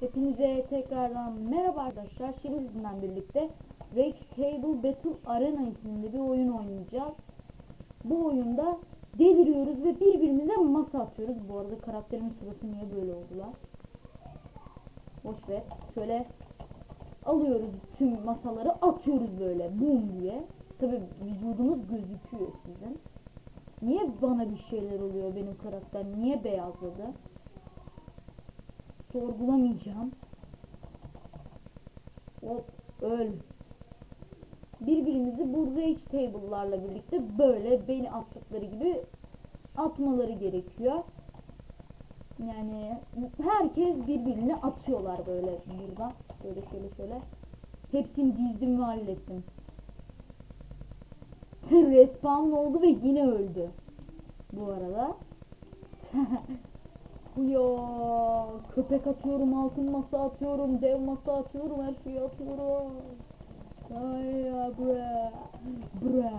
Hepinize tekrardan merhaba arkadaşlar. Şimdi sizinle birlikte Rage Table Battle Arena isimli bir oyun oynayacağız. Bu oyunda deliriyoruz ve birbirimize masa atıyoruz. Bu arada karakterimin suratı niye böyle oldular? Boş ver. Şöyle alıyoruz tüm masaları atıyoruz böyle bum diye. Tabi vücudumuz gözüküyor sizin. Niye bana bir şeyler oluyor benim karakter? Niye beyazladı? Sorgulamayacağım. Hop öl. Birbirimizi bu rage table'larla birlikte böyle beni attıkları gibi atmaları gerekiyor. Yani herkes birbirini atıyorlar böyle burada. Böyle şöyle şöyle. Hepsini dizdim ve hallettim. Respawn oldu ve yine öldü. Bu arada. Ya köpek atıyorum, altın masa atıyorum, dev masa atıyorum, her şeyi atıyorum. Ay ya bre. Bre.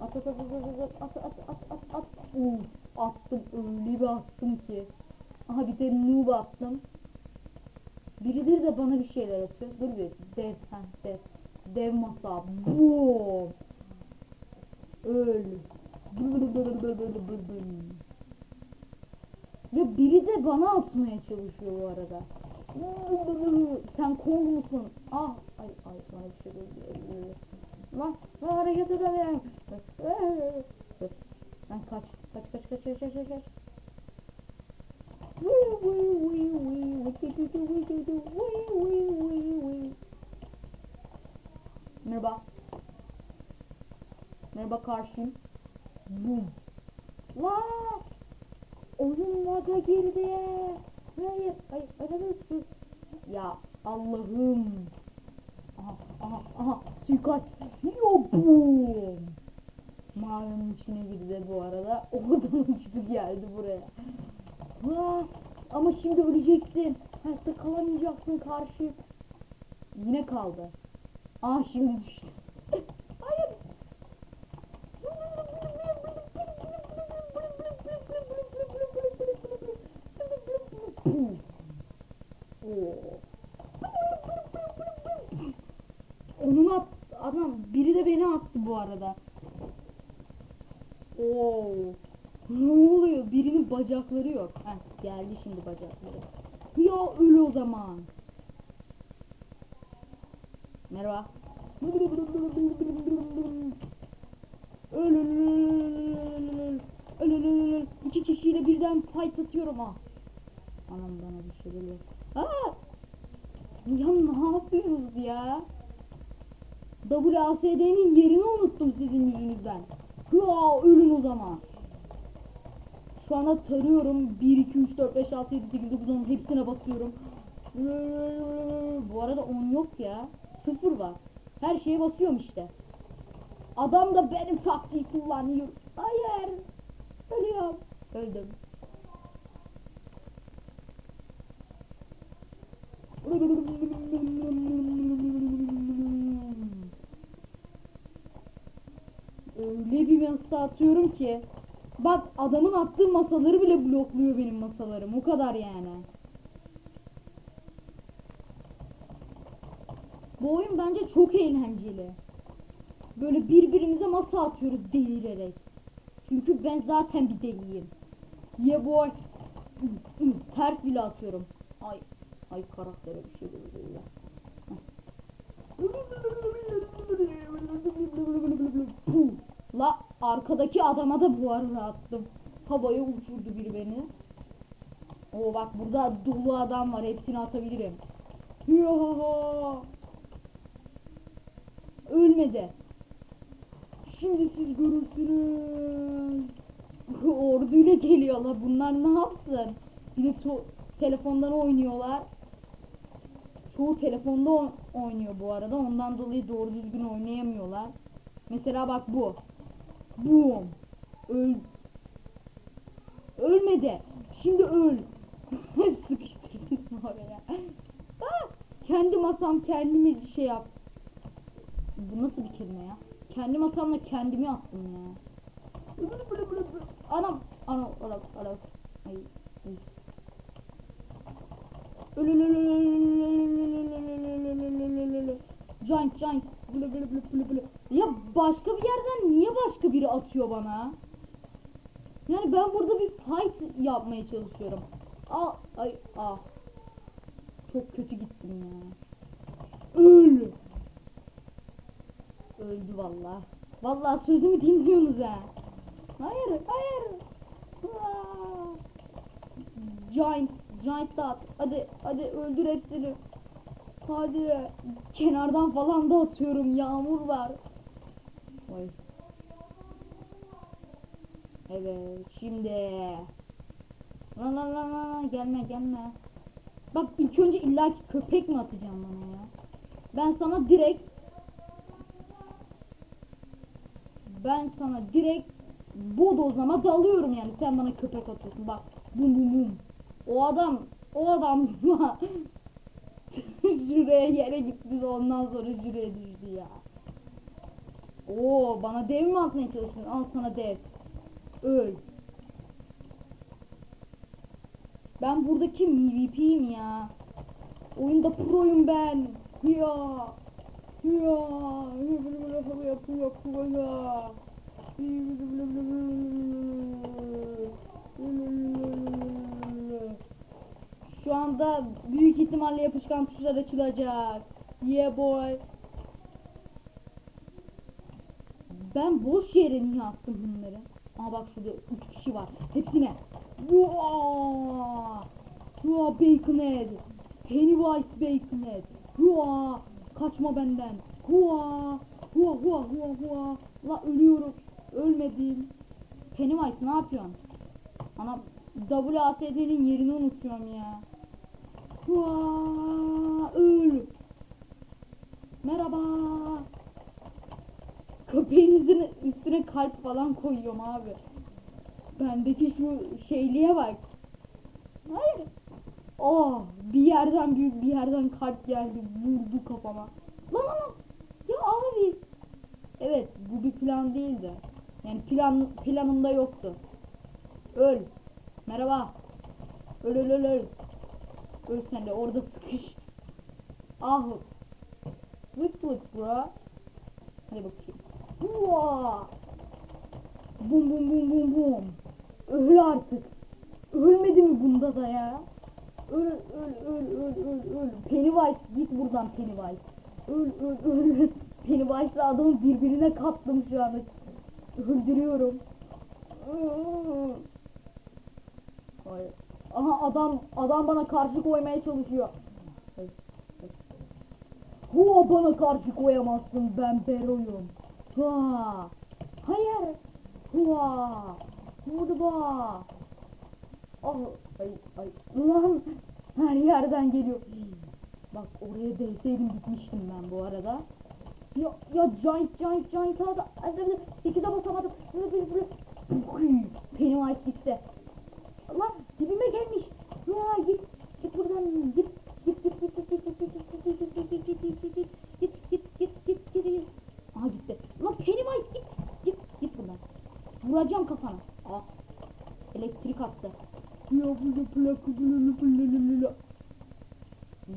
At at at at at at at at at at. Uf, attım öyle bir attım ki. Aha bir de noob attım. Birileri de bana bir şeyler atıyor. Dur bir dev ha dev. Dev masa. Boom. Öl. Ve biri de bana atmaya çalışıyor bu arada. Sen kol musun? Ah ay ay bana bir şey oldu. Lan ben hareket edemiyorum. Lan kaç kaç kaç kaç kaç kaç kaç. Merhaba. Merhaba karşıyım. Boom. Vaa! Oyun laga girdi. Hayır, hayır, hayır, hayır. Ya Allah'ım. Aha, aha, aha, suikast. Yo, boom. Mağaranın içine girdi bu arada. Oradan uçtu geldi buraya. Ha, ama şimdi öleceksin. Hayatta kalamayacaksın karşı. Yine kaldı. Ah şimdi düştü. bu arada. Oo. Ne oluyor? Birinin bacakları yok. Heh, geldi şimdi bacakları. Ya öl o zaman. Merhaba. Öl öl öl öl öl öl İki kişiyle birden fight atıyorum ha. Anam bana bir şey geliyor. Aa! Ya ne yapıyoruz ya? WASD'nin yerini unuttum sizin yüzünüzden. Ya ölün o zaman. Şu anda tarıyorum. 1, 2, 3, 4, 5, 6, 7, 8, 9, 10 hepsine basıyorum. Bu arada 10 yok ya. 0 var. Her şeye basıyorum işte. Adam da benim taktiği kullanıyor. Hayır. Ölüyorum. Öldüm. Masa atıyorum ki. Bak adamın attığı masaları bile blokluyor benim masalarım. O kadar yani. Bu oyun bence çok eğlenceli. Böyle birbirimize masa atıyoruz delirerek. Çünkü ben zaten bir deliyim. Yeah boy. Ters bile atıyorum. Ay. Ay karaktere bir şey oluyor ya. Puh. La arkadaki adama da bu arada attım. Havaya uçurdu biri beni. Oo bak burada dolu adam var. Hepsini atabilirim. Yahaha. Ölmedi. Şimdi siz görürsünüz. Orduyla geliyorlar. Bunlar ne yapsın? Bir de telefondan oynuyorlar. Çoğu telefonda oynuyor bu arada. Ondan dolayı doğru düzgün oynayamıyorlar. Mesela bak bu. Boom. Öl. Ölmedi. Şimdi öl. Sıkıştırdım oraya. Ah! Kendi masam kendimi şey yap. Bu nasıl bir kelime ya? Kendi masamla kendimi attım ya. Anam, anam, anam, anam. Ay, ay. Giant giant. Blı blı blı blı blı. Ya başka bir yerden niye başka biri atıyor bana? Yani ben burada bir fight yapmaya çalışıyorum. Aa, ay, aa. Çok kötü gittim ya. Öl. Öldü valla. Valla sözümü dinliyorsunuz ha. Hayır, hayır. Aa. Giant, Giant da at. Hadi, hadi öldür hepsini. Hadi. Kenardan falan da atıyorum. Yağmur var. Oy. Evet, şimdi. Lan lan lan lan gelme gelme. Bak ilk önce illaki köpek mi atacağım bana ya? Ben sana direkt ben sana direkt bodozlama dalıyorum yani sen bana köpek atıyorsun bak bum bum bum o adam o adam şuraya yere gitti ondan sonra şuraya düştü ya Oo bana dev mi atmaya çalışıyorsun? Al sana dev. Öl. Ben buradaki MVP'yim ya. Oyunda proyum ben. Ya. Ya. Şu anda büyük ihtimalle yapışkan tuşlar açılacak. Yeah boy. Ben boş yere niye attım bunları? Aa bak şurada 3 kişi var. Hepsine. Vaa! Vaa Baconhead. Pennywise Baconhead. Vaa! Kaçma benden. Hua! Hua hua hua hua. La ölüyorum. Ölmedim. Pennywise ne yapıyorsun? Ana WASD'nin yerini unutuyorum ya. Hua! Öl. Merhaba. Köpeğinizin üstüne kalp falan koyuyorum abi. Bendeki şu şeyliğe bak. Hayır. Oh, bir yerden büyük bir yerden kalp geldi vurdu kafama. Lan lan. Ya abi. Evet bu bir plan değildi. Yani plan planımda yoktu. Öl. Merhaba. Öl öl öl öl. Sen de orada sıkış. Ah. Flip flip bro. Hadi bakayım. Hua. Bum bum bum bum bum. Öl artık. Ölmedi mi bunda da ya? Öl öl öl öl öl öl. Pennywise git buradan Pennywise. Öl öl öl. öl. Pennywise'la adamı birbirine kattım şu anda. Öldürüyorum. Hayır. Aha adam adam bana karşı koymaya çalışıyor. Hua bana karşı koyamazsın ben Bero'yum. Ha. Hayır. Hua. Vurma. Ah ay ay. Ulan her yerden geliyor. Bak oraya değseydim bitmiştim ben bu arada. Ya ya giant giant giant ada. 8'e basamadım. Böyle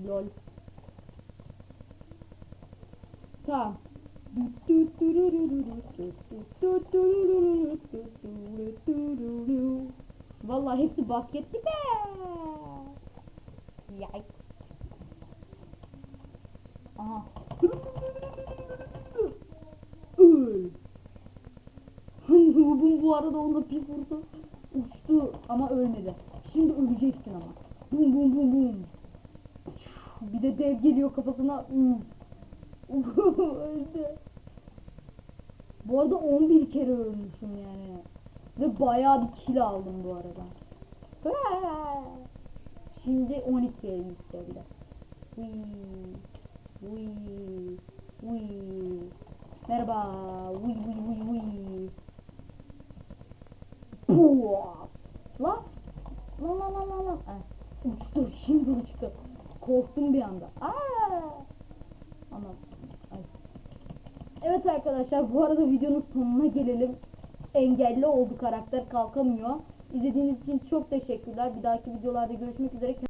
Lol. Tamam. Vallahi hepsi basket gibi. Yay. Aha. Noob'um bu arada ona bir vurdu. Uçtu ama ölmedi. Şimdi öleceksin ama. Bum bum bum bum. Bir de dev geliyor kafasına. Öldü. Bu arada 11 kere ölmüşüm yani. Ve bayağı bir kill aldım bu arada. Şimdi 12'ye yükseldi. Merhaba. Uy uy uy uy. Puh. La. La la la la la. Ha, Uçtu şimdi uçtu. Korktum bir anda. Aa! Ama ay. Evet arkadaşlar bu arada videonun sonuna gelelim. Engelli oldu karakter kalkamıyor. İzlediğiniz için çok teşekkürler. Bir dahaki videolarda görüşmek üzere.